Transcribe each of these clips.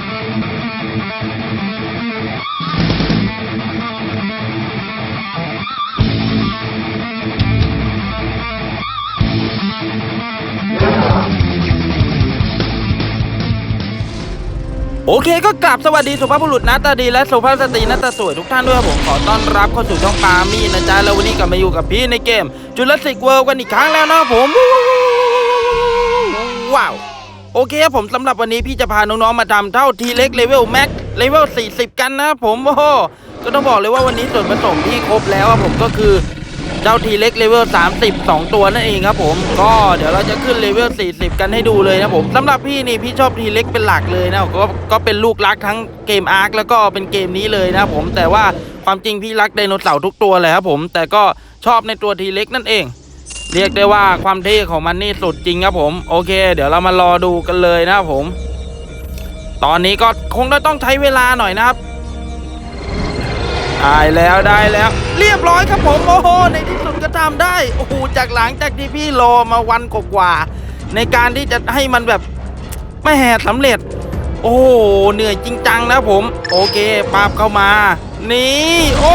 โอเคก็กลับสวัสดีสุภาพบุรุษหน้าตาดีและสุภาพสตรีหน้าตาสวยทุกท่านด้วยครับผมขอต้อนรับเข้าสู่ช่องปามี่นะจ๊ะแล้ววันนี้กลับมาอยู่กับพี่ในเกมจุลศิกเวิลด์กันอีกครั้งแล้วนะผม ว้าว โอเคครับผมสำหรับวันนี้พี่จะพาน้องๆมาทำเท่าทีเล็กเลเวลแม็กเลเวล40 กันนะครับผมโอ้โหก็ต้องบอกเลยว่าวันนี้ส่วนผสมที่ครบแล้วครับผมก็คือเจ้าทีเล็กเลเวล30 2 ตัวนั่นเองครับผม ก็เดี๋ยวเราจะขึ้นเลเวล40 กันให้ดูเลยนะผมสำหรับพี่นี่พี่ชอบทีเล็กเป็นหลักเลยนะก็ก็เป็นลูกรักทั้งเกมอาร์คแล้วก็เป็นเกมนี้เลยนะผมแต่ว่าความจริงพี่รักไดโนเสาร์ทุกตัวเลยครับผมแต่ก็ชอบในตัวทีเล็กนั่นเอง เรียกได้ว่าความเท่ของมันนี่สุดจริงครับผม โอเค เดี๋ยวเรามารอดูกันเลยนะครับผม ตอนนี้ก็คงต้องใช้เวลาหน่อยนะครับได้แล้วได้แล้ว เรียบร้อยครับผมโอ้โหในที่สุดก็ทำได้โอ้โหจากหลังจากที่พี่รอมาวันกว่าในการที่จะให้มันแบบไม่แห่สำเร็จ โอ้โหเหนื่อยจริงจังนะผม โอเคปาบเข้ามา นี่โอ้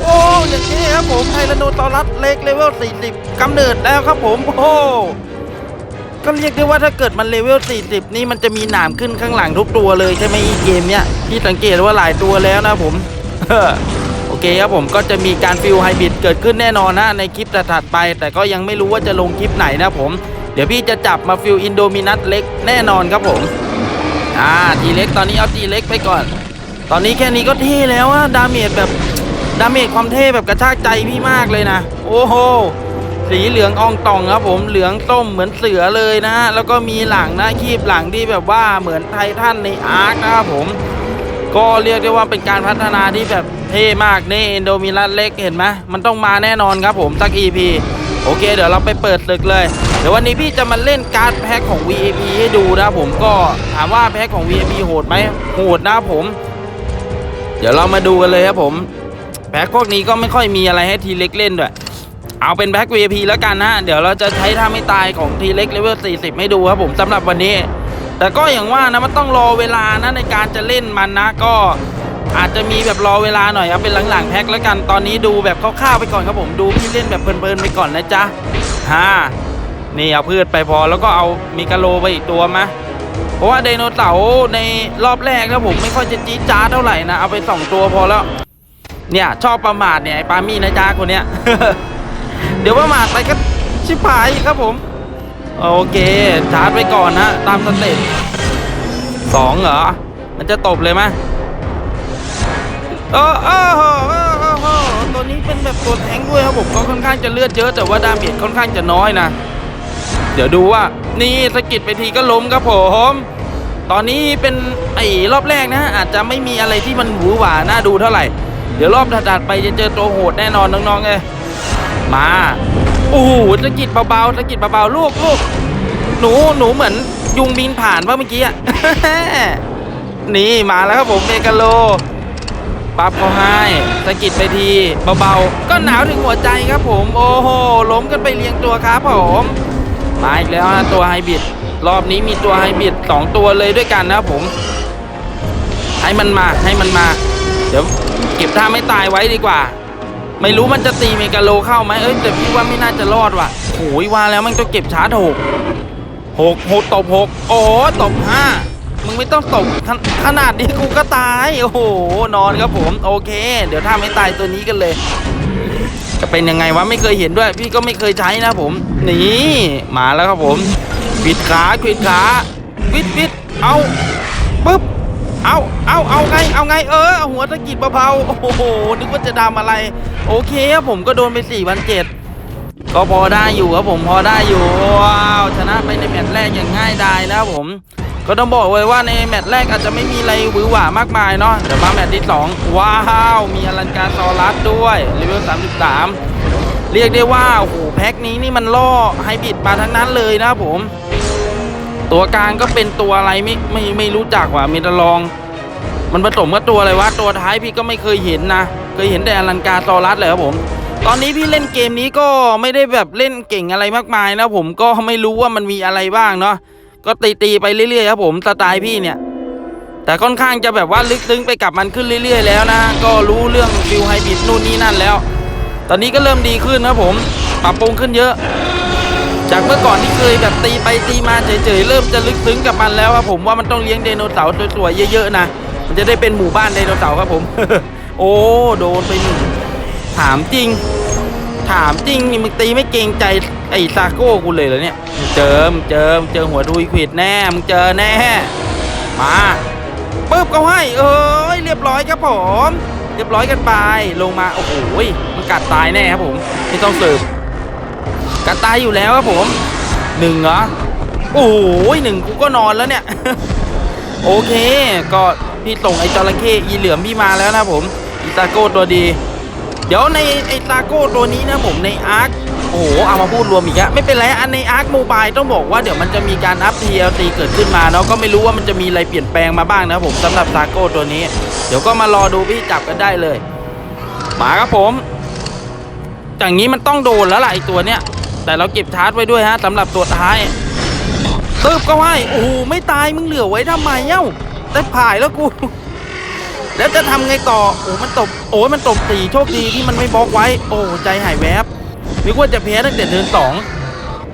โอ้อย่างนี้ครับผมไทรนโนตอรัสเล็กเลเวล 40กำเนิดแล้วครับผมโอ้ก็เรียกได้ว่าถ้าเกิดมันเลเวล 40 นี่มันจะมีหนามขึ้นข้างหลังทุกตัวเลยใช่ไหมอีเกมเนี้ยพี่สังเกตว่าหลายตัวแล้วนะผมโอเคครับผมก็จะมีการฟิลไฮบริดเกิดขึ้นแน่นอนนะในคลิปถัดไป แต่ก็ยังไม่รู้ว่าจะลงคลิปไหนนะผม เดี๋ยวพี่จะจับมาฟิลอินโดมินัสเล็กแน่นอนครับผมอ่าทีเล็กตอนนี้เอาทีเล็กไปก่อน ตอนนี้แค่นี้ก็เท่แล้วอะดาเมจแบบดาเมจความเท่แบบกระชากใจพี่มากเลยนะ โอ้โหสีเหลืองอองตองครับผมเหลืองส้มเหมือนเสือเลยนะฮะแล้วก็มีหลังนะคีบหลังที่แบบว่าเหมือนไททันในอาร์คนะครับผม ก็เรียกได้ว่าเป็นการพัฒนาที่แบบเท่มากนี่เอนโดมิลัสเล็กเห็นไหมมันต้องมาแน่นอนครับผมสัก EP โอเค เดี๋ยวเราไปเปิดศึกเลย เดี๋ยววันนี้พี่จะมาเล่นการ์ดแพ็คของ VIP ให้ดูนะผมก็ถามว่าแพ็คของ VIP โหดไหมโหดนะผม เดี๋ยวเรามาดูกันเลยครับผมแพ็คพวกนี้ก็ไม่ค่อยมีอะไรให้ทีเล็กเล่นด้วย เอาเป็นแพ็ค VIP แล้วกันนะเดี๋ยวเราจะใช้ท่าไม่ตายของทีเล็กเลเวล 40 ให้ดูครับผมสำหรับวันนี้ แต่ก็อย่างว่านะมันต้องรอเวลานะในการจะเล่นมันนะก็อาจจะมีแบบรอเวลาหน่อยเอาเป็นหลังๆแพ็คแล้วกันตอนนี้ดูแบบคร่าวๆไปก่อนครับผมดูพี่เล่นแบบเพลินๆไปก่อนนะจ๊ะฮ่านี่เอาพืชไปพอแล้วก็เอามิกาโลไปอีกตัวมะ เพราะว่าไดโนเสาร์ในรอบแรกนะผมไม่ค่อยจะจี๊ดจ้าเท่าไหร่นะ เอาไปสองตัวพอแล้ว เนี่ย ชอบประมาทเนี่ยไอ้ปามี่นะจ๊ะคนเนี้ย เดี๋ยวประมาทไปก็ชิบหายครับผม โอเคชาร์จไปก่อนนะตามสเต็ปสองเหรอ มันจะตบเลยไหมเออเออเออเออตัวนี้เป็นแบบตัวแทงด้วยครับผมก็ค่อนข้างจะเลือดเยอะแต่ว่าดาเมจค่อนข้างจะน้อยนะ เดี๋ยวดูว่า นี่สกิดไปทีก็ล้มครับผม ตอนนี้เป็นไอ้รอบแรกนะ อาจจะไม่มีอะไรที่มันหวือหวาน่าดูเท่าไหร่ เดี๋ยวรอบถัดไปจะเจอตัวโหดแน่นอนน้องๆเลยมาโอ้โหสกิดเบาๆสกิดเบาๆลูกลูกหนูหนูเหมือนยุงบินผ่านว่าเมื่อกี้อะนี่มาแล้วครับผมเมกาโลปั๊บเขาให้สกิดไปทีเบาๆก็หนาวถึงหัวใจครับผม โอ้โหล้มกันไปเรียงตัวครับผม มาอีกแล้วนะตัวไฮบริดรอบนี้มีตัวไฮบริดสองตัวเลยด้วยกันนะครับผม ให้มันมาให้มันมา เดี๋ยวเก็บท่าไม่ตายไว้ดีกว่า ไม่รู้มันจะตีเมกาโลเข้าไหมเอ้ยแต่พี่ว่าไม่น่าจะรอดว่ะโอ้ยว่าแล้วมันต้องเก็บชาร์จหกหกหกตบหกโอ้ตบห้ามึงไม่ต้องตบขขนาดนี้กูก็ตาย โอ้โห นอนครับผม โอเค เดี๋ยวถ้าไม่ตายตัวนี้กันเลย จะเป็นยังไงวะไม่เคยเห็นด้วย พี่ก็ไม่เคยใช้นะผม นี่มาแล้วครับผมปิดขาปิดขาวิดวิดเอาปึ๊บเอาเอาเอาไง เอาไง เออเอาหัวตะกิดเบาๆโอ้โห นึกว่าจะดำอะไร โอเคครับผมก็โดนไป4 0 0ก็พอได้อยู่ครับผมพอได้อยู่ว้าวชนะไปในแมตช์แรกอย่างง่ายดายนะครับผม ก็ต้องบอกเลยว่าในแมตช์แรกอาจจะไม่มีอะไรหวือหวามากมายเนาะเดี๋ยวมาแมตช์ที่2ว้าวมีอลังการซอรัสด้วยเลเวล33 เรียกได้ว่าโอ้โหแพ็คนี้นี่มันล่อไฮบริดมาทั้งนั้นเลยนะผม ตัวกลางก็เป็นตัวอะไรไม่ไม่ไม่รู้จักว่ะเมตาลอง มันผสมกับตัวอะไรวะตัวท้ายพี่ก็ไม่เคยเห็นนะเคยเห็นแต่อลังการซอรัสเลยครับผมตอนนี้พี่เล่นเกมนี้ก็ไม่ได้แบบเล่นเก่งอะไรมากมายนะผมก็ไม่รู้ว่ามันมีอะไรบ้างเนาะ ก็ตีตีไปเรื่อยๆครับผมสไตล์พี่เนี่ย แต่ค่อนข้างจะแบบว่าลึกซึ้งไปกับมันขึ้นเรื่อยๆ แล้วนะ ก็รู้เรื่องฟิวไฮบริดนู่นนี่นั่นแล้ว ตอนนี้ก็เริ่มดีขึ้นนะผม ปรับปรุงขึ้นเยอะ จากเมื่อก่อนที่เคยแบบตีไปตีมาเฉยๆเริ่มจะลึกซึ้งกับมันแล้วครับผมว่ามันต้องเลี้ยงไดโนเสาร์สวยๆเยอะๆนะมันจะได้เป็นหมู่บ้านไดโนเสาร์ครับผม โอ้โดนไปหนึ่งถามจริง ถามจริงนี่มึงตีไม่เกรงใจไอ้ซาโก้กูเลยเหรอเนี่ย เจอมเจอมเจอหัวดุยขวิดแน่มึงเจอแน่ มาปึ๊บก็ให้เอ้ยเรียบร้อยครับผม เรียบร้อยกันไปลงมาโอ้โหยมันกัดตายแน่ครับผมไม่ต้องสืบกัดตายอยู่แล้วครับผมหนึ่งเหรอโอ้โหยหนึ่งกูก็นอนแล้วเนี่ย โอเค ก็พี่ส่งไอ้จระเข้อีเหลือมพี่มาแล้วนะผมอีตาโก้ตัวดี เดี๋ยวในไอ้ตาโก้ตัวนี้นะผมในอาร์ค โอ้โหเอามาพูดรวมอีกแล้วไม่เป็นไรอันในอาร์คโมบายต้องบอกว่าเดี๋ยวมันจะมีการอัพ TLC เกิดขึ้นมาเนาะก็ไม่รู้ว่ามันจะมีอะไรเปลี่ยนแปลงมาบ้างนะผมสำหรับตาโก้ตัวนี้ เดี๋ยวก็มารอดูพี่จับกันได้เลยมาครับผมอย่างนี้มันต้องโดนแล้วล่ะไอตัวเนี้ยแต่เราเก็บชาร์จไว้ด้วยฮะสำหรับตัวท้ายตึบก็ให้โอ้โหไม่ตายมึงเหลือไว้ทำไมเอ้าได้ผ่ายแล้วกู แล้วจะทำไงต่อโอ้มันตบโอ้ยมันตบตีโชคดีที่มันไม่บล็อกไว้ โอ้ใจหายแวบ นึกว่าจะแพ้ตั้งแต่เดินสอง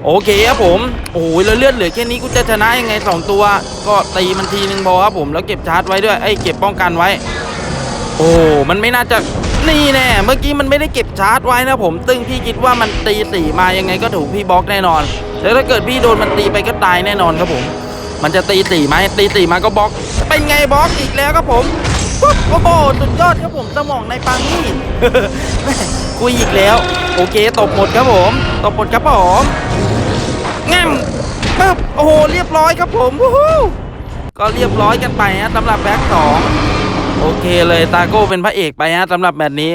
โอเคครับผม โอ้ยแล้วเลือดเหลือแค่นี้กูจะชนะยังไงสองตัว ก็ตีมันทีนึงพอครับผม แล้วเก็บชาร์จไว้ด้วยไอ้เก็บป้องกันไว้ โอ้มันไม่น่าจะนี่แน่เมื่อกี้มันไม่ได้เก็บชาร์จไว้นะผม ตึ้งพี่คิดว่ามันตีสี่มายังไงก็ถูกพี่บล็อกแน่นอนแล้วถ้าเกิดพี่โดนมันตีไปก็ตายแน่นอนครับผม มันจะตีสี่ไหมตีสี่มาก็บล็อก เป็นไงบล็อกอีกแล้วครับผมโอ้โหสุดยอดครับผมสมองในปังนี่ คุยอีกแล้ว โอเคตบหมดครับผมตบหมดครับผมงั้มปึ๊บโอ้โหเรียบร้อยครับผมวู้ฮู้ก็เรียบร้อยกันไปฮะสำหรับแบ็คสองโอเคเลยตาโก้เป็นพระเอกไปฮะสำหรับแมตช์นี้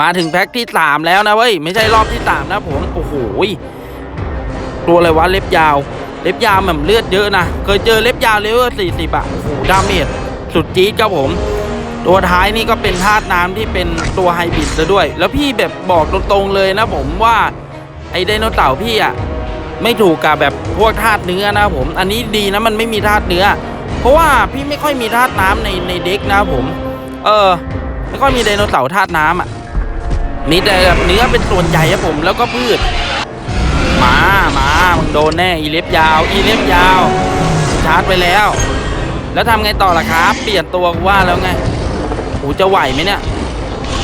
มาถึงแพ็คที่สามแล้วนะเว้ยไม่ใช่รอบที่สามนะผมโอ้โหตัวอะไรวะเล็บยาว เล็บยาวแบบเลือดเยอะนะเคยเจอเล็บยาวเลเวลสี่สิบอะโอ้โหดาเมจสุดจี๊ดครับผม ตัวท้ายนี่ก็เป็นธาตุน้ำที่เป็นตัวไฮบริดซะด้วย แล้วพี่แบบบอกตรงๆเลยนะผมว่าไอ้ไดโนเสาร์พี่อะไม่ถูกกับแบบพวกธาตุเนื้อนะผม อันนี้ดีนะมันไม่มีธาตุเนื้อ เพราะว่าพี่ไม่ค่อยมีธาตุน้ำในในเด็กนะผม เออ ไม่ค่อยมีไดโนเสาร์ธาตุน้ำอะมีแต่แบบเนื้อเป็นส่วนใหญ่ครับผมแล้วก็พืชมามามึงโดนแน่อีเล็บยาว อีเล็บยาว ชาร์จไปแล้ว แล้วทำไงต่อล่ะครับ เปลี่ยนตัวว่าแล้วไง โอ้จะไหวไหมเนี่ย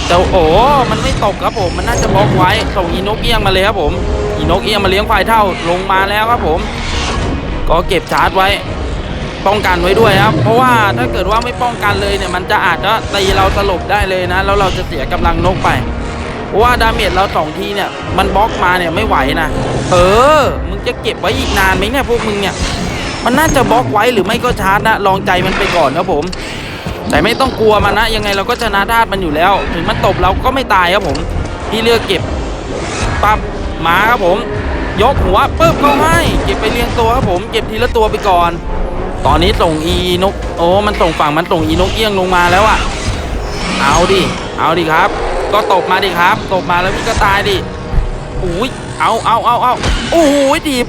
จะโอ้มันไม่ตกครับผม มันน่าจะบล็อกไว้ส่งอีนกเอี้ยงมาเลยครับผมอีนกเอี้ยงมาเลี้ยงควายเท่าลงมาแล้วครับผม ก็เก็บชาร์จไว้ ป้องกันไว้ด้วยครับ เพราะว่าถ้าเกิดว่าไม่ป้องกันเลยเนี่ย มันจะอาจจะตีเราสลบได้เลยนะ แล้วเราจะเสียกำลังนกไปเพราะว่าดาเมจเราสองทีเนี่ย มันบล็อกมาเนี่ยไม่ไหวนะ เออ มึงจะเก็บไว้อีกนานไหมเนี่ยพวกมึงเนี่ย มันน่าจะบล็อกไว้หรือไม่ก็ชาร์จนะ ลองใจมันไปก่อนครับผม แต่ไม่ต้องกลัวมันนะยังไงเราก็ชนะธาตุมันอยู่แล้ว ถึงมันตบเราก็ไม่ตายครับผมพี่เลือกเก็บปั๊บมาครับผม ยกหัวปึ๊บเข้าให้เก็บไปเรียงตัวครับผมเก็บทีละตัวไปก่อน ตอนนี้ส่งอีนกโอ้มันส่งฝั่งมันส่งอีนกเอี้ยงลงมาแล้วอะเอาดิเอาดิครับ ก็ตบมาดิครับ ตบมาแล้วพี่ก็ตายดิอุ้ยเอาเอาเอาเอาโอ้โหถีบ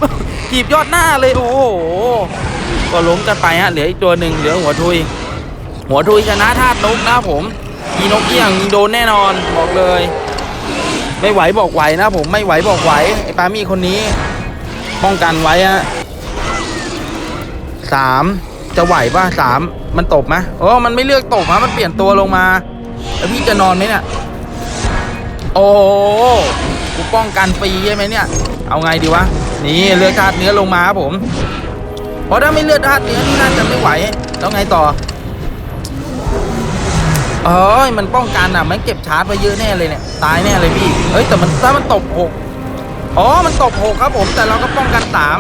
ถีบยอดหน้าเลยโอ้โหก็ล้มกันไปฮะเหลืออีกตัวหนึ่งเหลือหัวทุย หัวทุยชนะธาตุนกนะผมอีนกเอี้ยงโดนแน่นอนบอกเลย ไม่ไหวบอกไหวนะผมไม่ไหวบอกไหวไอ้ปามี่คนนี้ ป้องกันไว้ฮะสามจะไหวป่ะสามมันตบไหมโอ้มันไม่เลือกตบฮะมันเปลี่ยนตัวลงมาแล้วพี่จะนอนไหมเนี่ยโอ้กูป้องกันฟรีใช่ไหมเนี่ย เอาไงดีวะนี่เลือดธาตุเนื้อลงมาครับผมเพราะถ้าไม่เลือดธาตุเนื้อนี่น่าจะไม่ไหวแล้วไงต่อ เอ้ยมันป้องกันอะมันเก็บชาร์จไว้เยอะแน่เลยเนี่ยตายแน่เลยพี่เฮ้ยแต่มันถ้ามันตบหกอ๋อมันตบหกครับผมแต่เราก็ป้องกันสาม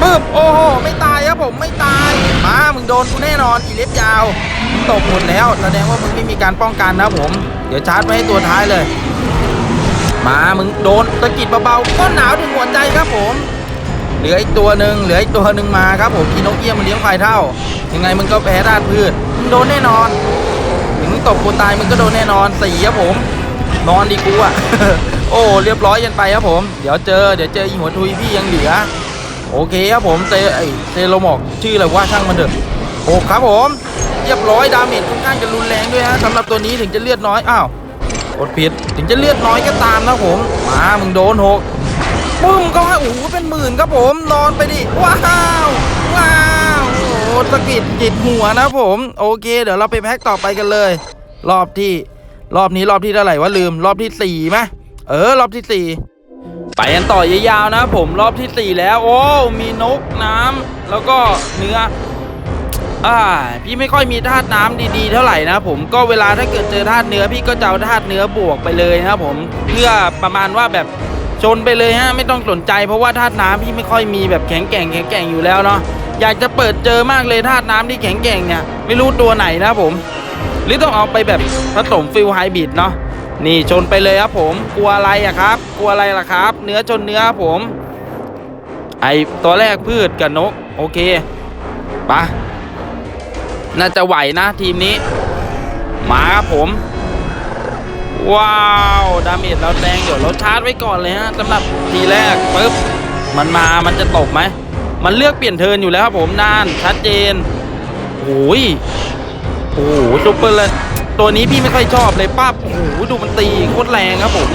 ปึ๊บโอ้โหไม่ตายครับผมไม่ตายมามึงโดนกูแน่นอนอีเล็บยาวตบหมดแล้วแสดงว่ามึงไม่มีการป้องกันนะผม เดี๋ยวชาร์จไว้ให้ตัวท้ายเลย มามึงโดนตะกิดเบาๆก็หนาวถึงหัวใจครับผมเหลืออีกตัวหนึ่งเหลืออีกตัวหนึ่งมาครับผมอีนนกเอี้ยงมันเลี้ยงควายเท่า ยังไงมึงก็แพ้ด้านพืชมึงโดนแน่นอน ตบกูตายมึงก็โดนแน่นอนสี่ครับผม นอนดีกูอะ โอ้เรียบร้อยกันไปครับผม เดี๋ยวเจอเดี๋ยวเจออีหัวทุยพี่ยังเหลือ โอเคครับผมเซไอเซโลหมอกชื่ออะไรว่าช่างมันเถอะโอ้ครับผม เรียบร้อยดาเมจค่อนข้างจะรุนแรงด้วยฮะสำหรับตัวนี้ถึงจะเลือดน้อยอ้าวกดผิดถึงจะเลือดน้อยก็ตามนะผมมามึงโดนหกปึ้มก็ให้โอ้โหเป็นหมื่นครับผมนอนไปดิว้าวว้าว สกิดจิตหัวนะผม โอเค เดี๋ยวเราไปแพ็คต่อไปกันเลย รอบที่ รอบนี้รอบที่เท่าไหร่วะลืม รอบที่สี่ไหมเออ รอบที่สี่ไปกันต่อยาวๆนะ ผมรอบที่สี่แล้ว โอ้มีนกน้ำแล้วก็เนื้ออ่าพี่ไม่ค่อยมีธาตุน้ำดีๆ เท่าไหร่นะผมก็เวลาถ้าเกิดเจอธาตุเนื้อพี่ก็จะเอาธาตุเนื้อบวกไปเลยนะครับผมเพื่อประมาณว่าแบบชนไปเลยฮะไม่ต้องสนใจเพราะว่าธาตุน้ำพี่ไม่ค่อยมีแบบแข็งแกร่งแข็งแกร่งอยู่แล้วเนาะ อยากจะเปิดเจอมากเลยธาตุน้ำที่แข็งแกร่งเนี่ย ไม่รู้ตัวไหนนะผม หรือต้องเอาไปแบบผสมฟิลไฮบริดเนาะนี่ชนไปเลยครับผมกลัวอะไรอะครับ กลัวอะไรล่ะครับ เนื้อชนเนื้อผม ไอตัวแรกพืชกับนก โอเคปะน่าจะไหวนะทีมนี้ มาครับผม ว้าวดาเมจเราแรงเดี๋ยวเราชาร์จไว้ก่อนเลยฮะสำหรับทีแรกปึ๊บมันมามันจะตกไหม มันเลือกเปลี่ยนเทินอยู่แล้วครับผมนานชัดเจนโอ้ยโอ้โหซุปเปอร์เลยตัวนี้พี่ไม่ค่อยชอบเลยปั๊บโอ้โหดูมันตีโคตรแรงครับผม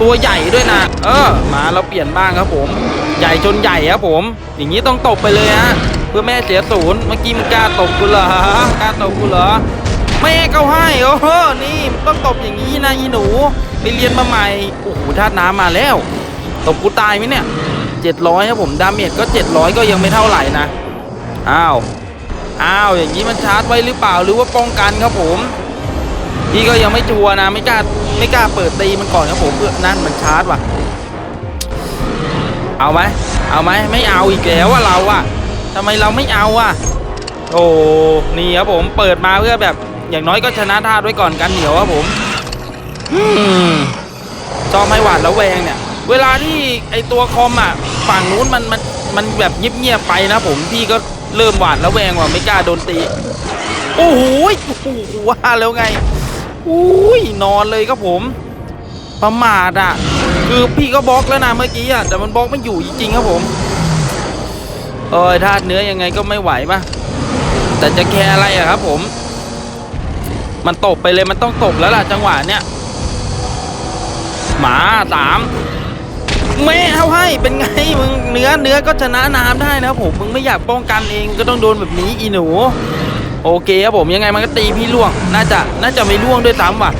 ตัวใหญ่ด้วยนะเออ มาเราเปลี่ยนบ้างครับผม ใหญ่ชนใหญ่ครับผม อย่างนี้ต้องตบไปเลยฮะเพื่อแม่เสียศูนย์เมื่อกี้มึงกล้าตบกูเหรอกล้าตบกูเหรอแม่เขาให้โอ้โหนี่ต้องตบอย่างนี้นะอีหนูไปเรียนมาใหม่โอ้โหธาตุน้ำมาแล้ว ตบกูตายไหมเนี่ย เจ็ดร้อยครับผมดาเมจก็เจ็ดร้อยก็ยังไม่เท่าไหร่นะอ้าวอ้าวอย่างนี้มันชาร์จไว้หรือเปล่าหรือว่าป้องกันครับผมพี่ก็ยังไม่ชัวนะไม่กล้าไม่กล้าเปิดตีมันก่อนครับผมเพื่อนั่นมันชาร์จว่ะ เอาไหมเอาไหมไม่เอาอีกแล้วว่าเราอะทำไมเราไม่เอาอะโอ้นี่ครับผมเปิดมาเพื่อแบบอย่างน้อยก็ชนะท่าตุไว้ก่อนกันเหนียวครับผมอืมชอบให้หวาดแล้วแวงเนี่ย เวลาที่ไอตัวคอมอะ ฝั่งนู้นมันมันมันแบบเงียบๆไปนะผมพี่ก็เริ่มหวาดแล้วแวงว่าไม่กล้าโดนตี โอ้โหโอ้โหว่าแล้วไงอุ้ยนอนเลยครับผม ประมาทอะ คือพี่ก็บล็อกแล้วนะเมื่อกี้อะแต่มันบล็อกไม่อยู่จริงๆครับผมเออธาตุเนื้อยังไงก็ไม่ไหวปะแต่จะแคร์อะไรอะครับผม มันตบไปเลยมันต้องตบแล้วล่ะจังหวะเนี้ยหมาสาม ไม่เอาให้เป็นไงมึงเนื้อเนื้อก็ชนะน้ำได้นะผมมึงไม่อยากป้องกันเองก็ต้องโดนแบบนี้อีหนู โอเคครับผมยังไงมันก็ตีพี่ล่วง น่าจะน่าจะไม่ล่วงด้วยซ้ำว่ะ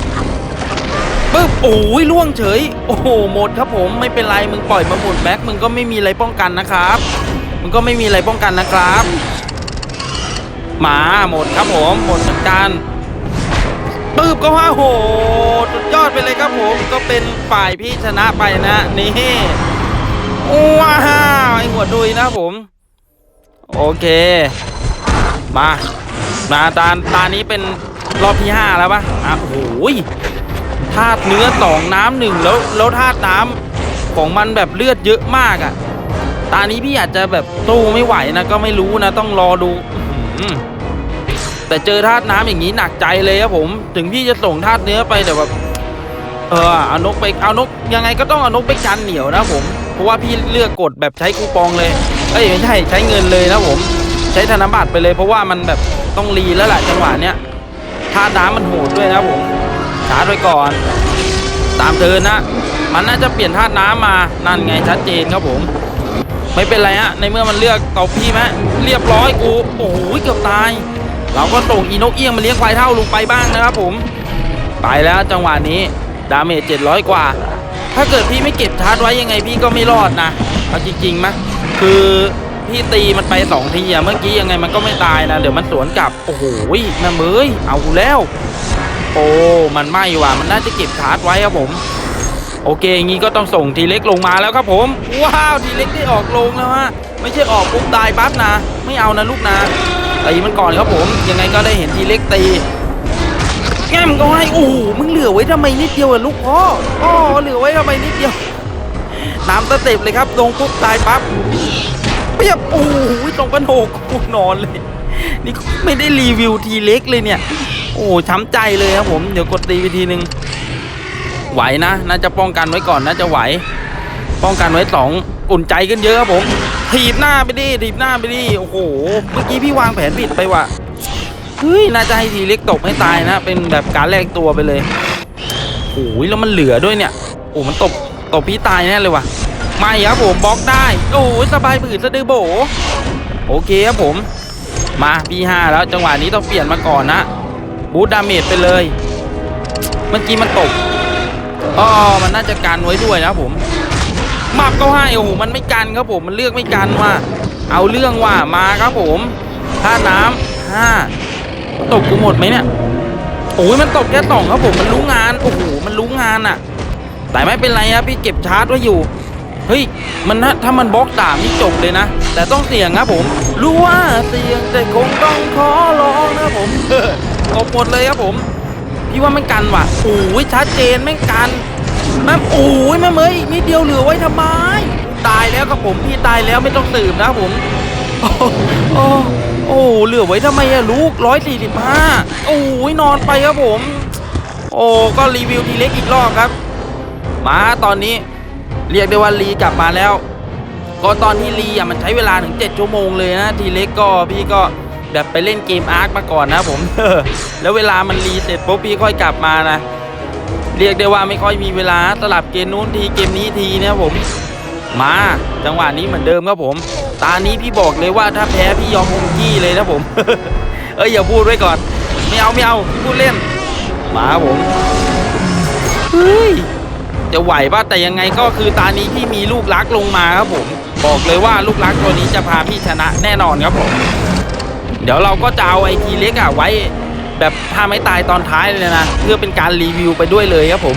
ปึ๊บโอ้ยล่วงเฉย โอ้โหหมดครับผมไม่เป็นไรมึงปล่อยมาหมดแบ็คมึงก็ไม่มีอะไรป้องกันนะครับ มึงก็ไม่มีอะไรป้องกันนะครับ หมาหมดครับผมหมดเหมือนกัน ปึ๊บก็ว่าโหสุดยอดไปเลยครับผมก็เป็นฝ่ายพี่ชนะไปนะ นี่ว้าวไอหัวดุยนะผม โอเค มามาตาตานี้เป็นรอบที่ห้าแล้วปะอะโอ้โหยธาตุเนื้อสองน้ำหนึ่งแล้วแล้วธาตุน้ำของมันแบบเลือดเยอะมากอะ่ะ ตานี้พี่อาจจะแบบตู้ไม่ไหวนะ ก็ไม่รู้นะ ต้องรอดูอื แต่เจอธาตุน้ำอย่างนี้หนักใจเลยครับผมถึงพี่จะส่งธาตุเนื้อไปแต่แบบเออเอานกไปเอานกยังไงก็ต้องเอานกไปกันเหนียวนะผมเพราะว่าพี่เลือกกดแบบใช้คูปองเลยเอ้ยไม่ใช่ใช้เงินเลยนะผม ใช้ธนบัตรไปเลย เพราะว่ามันแบบต้องรีแล้วแหละจังหวะเนี้ยธาตุน้ำมันโหดด้วยนะผมชาร์จไว้ก่อน ตามเทินนะ มันน่าจะเปลี่ยนธาตุน้ำมานั่นไงชัดเจนครับผมไม่เป็นไรฮะในเมื่อมันเลือกตบพี่ไหมเรียบร้อยกูโอ้โหเกือบตาย เราก็ส่งอีนกเอี้ยงมาเลี้ยงควายเท่าลงไปบ้างนะครับผม ไปแล้วจังหวะนี้ดาเมจ700 กว่า ถ้าเกิดพี่ไม่เก็บชาร์จไว้ยังไงพี่ก็ไม่รอดนะเอาจริงๆมะคือพี่ตีมันไปสองทีอะเมื่อกี้ยังไงมันก็ไม่ตายนะเดี๋ยวมันสวนกลับโอ้โหแม่เมยเอาแล้ว โอ้มันไม่ว่ะมันน่าจะเก็บชาร์จไว้ครับผม โอเคอย่างงี้ก็ต้องส่งทีเล็กลงมาแล้วครับผม ว้าวทีเล็กได้ออกลงแล้วฮะไม่ใช่ออกปุ๊บตายปั๊บนะ ไม่เอานะลูกนะ ตีมันก่อนครับผมยังไงก็ได้เห็นทีเล็กตีแก้มก็ให้โอ้โหมึงเหลือไว้ทำไมนิดเดียวอะลูกพ่ออ๋อเหลือไว้ทำไมนิดเดียวน้ำสเต็ปเลยครับลงปุ๊บตายปั๊บเปียบโอ้โหตรงกันโหกกูนอนเลย นี่ไม่ได้รีวิวทีเล็กเลยเนี่ย โอ้ช้ำใจเลยครับผมเดี๋ยวกดตีไปทีนึงไหวนะน่าจะป้องกันไว้ก่อนน่าจะไหว ป้องกันไว้สองอุ่นใจกันเยอะครับผม ถีบหน้าไปดิถีบหน้าไปดิโอ้โห เมื่อกี้พี่วางแผนผิดไปว่ะเฮ้ยน่าจะให้ทีเล็กตกให้ตายนะ เป็นแบบการแลกตัวไปเลยโอ้ยแล้วมันเหลือด้วยเนี่ยโอ้มันตบตบพี่ตายแน่เลยว่ะไม่ครับผมบล็อกได้โอ้ยสบายปืนสะดือโบโอเคครับผมมาพี่ห้าแล้วจังหวะนี้ต้องเปลี่ยนมาก่อนนะบูทดาเมจไปเลย เมื่อกี้มันตกอ๋อมันน่าจะกันไว้ด้วยนะผม มับก็ให้โอ้โหมันไม่กันครับผมมันเลือกไม่กันว่าเอาเรื่องว่ามาครับผมท่าน้ำห้าตกกูหมดไหมเนี่ยโอ้ยมันตกแค่สองครับผมมันรู้งานโอ้โหมันรู้งานอะแต่ไม่เป็นไรครับพี่เก็บชาร์จไว้อยู่เฮ้ยมันถ้ามันบล็อกสามนี่จบเลยนะ แต่ต้องเสี่ยงครับผม รู้ว่าเสี่ยงแต่คงต้องขอร้องนะผมตบหมดเลยครับผม พี่ว่าไม่กันว่ะโอ้ยชัดเจนไม่กัน แม่โอ้ยแม่เมยอีกนิดเดียวเหลือไว้ทำไม ตายแล้วครับผมพี่ตายแล้วไม่ต้องสืบนะผมโอ้โอ้โอ้เหลือไว้ทำไมอะลูกร้อยสี่สิบห้าโอ้ยนอนไปครับผม โอ้ก็รีวิวทีเล็กอีกรอบครับ มาตอนนี้ เรียกได้ว่ารีกลับมาแล้ว ก็ตอนที่รีอะมันใช้เวลาถึง7ชั่วโมงเลยนะทีเล็กก็พี่ก็แบบไปเล่นเกมอาร์คมาก่อนนะผมแล้วเวลามันรีเสร็จปุ๊บพี่ค่อยกลับมานะ เรียกได้ว่าไม่ค่อยมีเวลาสลับเกมนู้นทีเกมนี้ทีนะครับผม มาจังหวะนี้เหมือนเดิมครับผม ตานี้พี่บอกเลยว่าถ้าแพ้พี่ยอมอมกี้เลยนะผม เอ้ยอย่าพูดไว้ก่อน ไม่เอาไม่เอาพี่พูดเล่น มาผมเฮ้ยจะไหวป่ะแต่ยังไงก็คือตานี้พี่มีลูกรักลงมาครับผม บอกเลยว่าลูกรักตัวนี้จะพาพี่ชนะแน่นอนครับผม เดี๋ยวเราก็จะเอาไอทีเล็กอะไว้ แบบถ้าไม่ตายตอนท้ายเลยนะ เพื่อเป็นการรีวิวไปด้วยเลยครับผม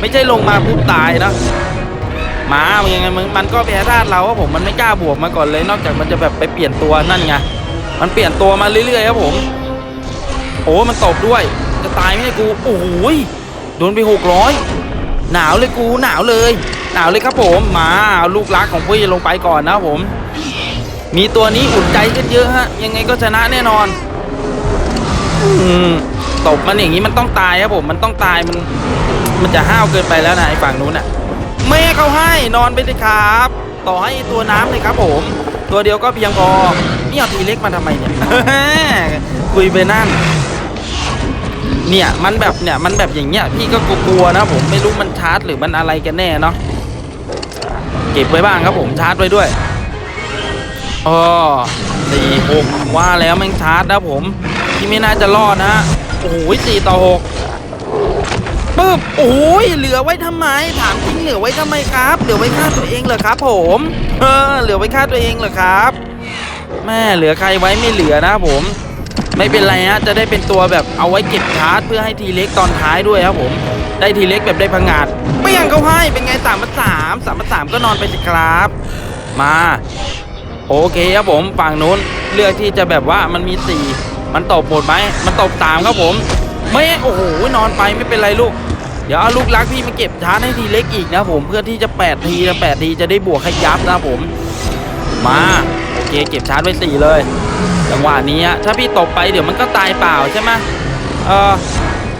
ไม่ใช่ลงมาปุ๊บตายนะมามันยังไงมันมันก็แพ้ธาตุเราครับผมมันไม่กล้าบวกมาก่อนเลย นอกจากมันจะแบบไปเปลี่ยนตัวนั่นไงมันเปลี่ยนตัวมาเรื่อยๆครับผม โอ้มันตบด้วย จะตายไหมเนี่ยกูโอ้โหยโดนไปหกร้อยหนาวเลยกูหนาวเลย หนาวเลยครับผมมาลูกรักของพี่ลงไปก่อนนะผม มีตัวนี้อุ่นใจขึ้นเยอะฮะยังไงก็ชนะแน่นอน ตบมันอย่างนี้มันต้องตายครับผมมันต้องตายมัน มันจะห้าวเกินไปแล้วนะไอ้ฝั่งนู้นอะแม่เขาให้นอนไปเลยครับ ต่อให้ตัวน้ำเลยครับผม ตัวเดียวก็เพียงพอนี่เอาทีเล็กมาทำไมเนี่ยคุยไปนั่นเนี่ยมันแบบเนี่ยมันแบบอย่างเงี้ยพี่ก็กลัวนะผมไม่รู้มันชาร์จหรือมันอะไรกันแน่เนาะเก็บไว้บ้างครับผมชาร์จไว้ด้วยอ๋อสี่หกว่าแล้วแม่งชาร์จนะผม ที่ไม่น่าจะรอดนะโอ้โหสี่ต่อหกปึ๊บโอ้ยเหลือไว้ทำไม ถามจริงเหลือไว้ทำไมครับ เหลือไว้ฆ่าตัวเองเหรอครับ ผมเออเหลือไว้ฆ่าตัวเองเหรอครับแม่เหลือใครไว้ไม่เหลือนะผม ไม่เป็นไรฮะจะได้เป็นตัวแบบเอาไว้เก็บชาร์จเพื่อให้ทีเล็กตอนท้ายด้วยครับผม ได้ทีเล็กแบบได้พังงาดเปี้ยงเขาให้เป็นไงสามพันสามสามพันสามก็นอนไปสิครับ มา โอเคครับผมฝั่งนู้นเลือกที่จะแบบว่ามันมีสี่ มันตบหมดไหมมันตบสามครับผม ไม่โอ้โหนอนไปไม่เป็นไรลูก เดี๋ยวเอาลูกรักพี่มาเก็บชาร์จให้ทีเล็กอีกนะผมเพื่อที่จะแปดทีละแปดทีจะได้บวกให้ยับนะผม มาโอเคเก็บชาร์จไว้สี่เลยจังหวะนี้ถ้าพี่ตบไปเดี๋ยวมันก็ตายเปล่าใช่ไหมเออ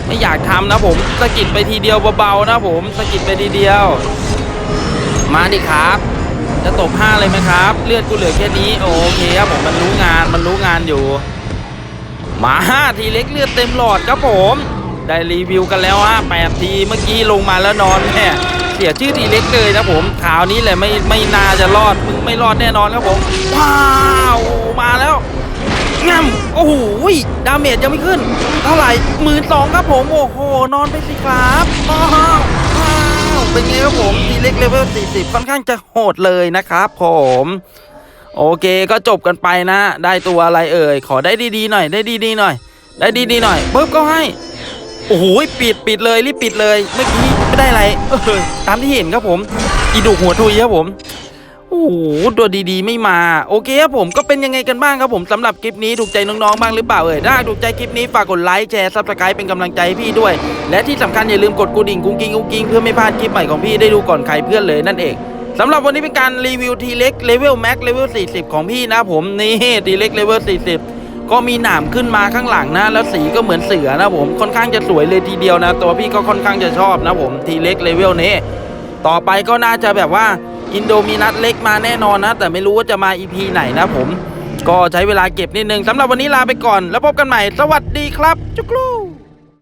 ไม่อยากทำนะผมสกิดไปทีเดียวเบาๆนะผมสกิดไปทีเดียว มาดิครับ จะตบห้าเลยไหมครับ เลือดกูเหลือแค่นี้ โอเคครับผมมันรู้งานมันรู้งานอยู่ มาทีเล็กเลือดเต็มหลอดครับผม ได้รีวิวกันแล้วฮะแปดทีเมื่อกี้ลงมาแล้วนอนแม่เสียชื่อทีเล็กเลยนะผมข่าวนี้แหละไม่ไม่น่าจะรอดมึงไม่รอดแน่นอนครับผม ว้าวมาแล้วง่ำโอ้โหดาเมจยังไม่ขึ้น เท่าไหร่หมื่นสองครับผม โอ้โห นอนไปสิครับว้าวว้าวเป็นไงครับผมทีเล็กเลเวล40 ค่อนข้างจะโหดเลยนะครับผม โอเคก็จบกันไปนะ ได้ตัวอะไรเอ่ย ขอได้ดีๆหน่อย ได้ดีๆหน่อย ได้ดีๆหน่อยปุ๊บก็ให้ โอ้โหปิดปิดเลยรีบปิดเลย เมื่อกี้ไม่ได้อะไร เออตามที่เห็นครับผม อีดุหัวทุยครับผมโอ้โหตัวดีๆ ไม่มา โอเคครับผมก็เป็นยังไงกันบ้างครับผมสำหรับคลิปนี้ถูกใจน้องๆบ้างหรือเปล่าเอ่ยถ้าถูกใจคลิปนี้ฝากกดไลค์แชร์ซับสไครป์เป็นกำลังใจให้พี่ด้วย และที่สำคัญอย่าลืมกดกระดิ่งกุ้งกิ้งกุ้งกิ้งเพื่อไม่พลาดคลิปใหม่ของพี่ได้ดูก่อนใครเพื่อนเลยนั่นเอง สำหรับวันนี้เป็นการรีวิวทีเล็กเลเวลแม็กเลเวล40 ของพี่นะผมนี่ทีเล็กเลเวล40 ก็มีหนามขึ้นมาข้างหลังนะ แล้วสีก็เหมือนเสือนะผมค่อนข้างจะสวยเลยทีเดียวนะ ตัวพี่ก็ค่อนข้างจะชอบนะผมทีเล็กเลเวลนี้ ต่อไปก็น่าจะแบบว่าอินโดมีนัสเล็กมาแน่นอนนะ แต่ไม่รู้ว่าจะมา EP ไหนนะผม ก็ใช้เวลาเก็บนิดนึงสำหรับวันนี้ลาไปก่อน แล้วพบกันใหม่ สวัสดีครับ จุกลู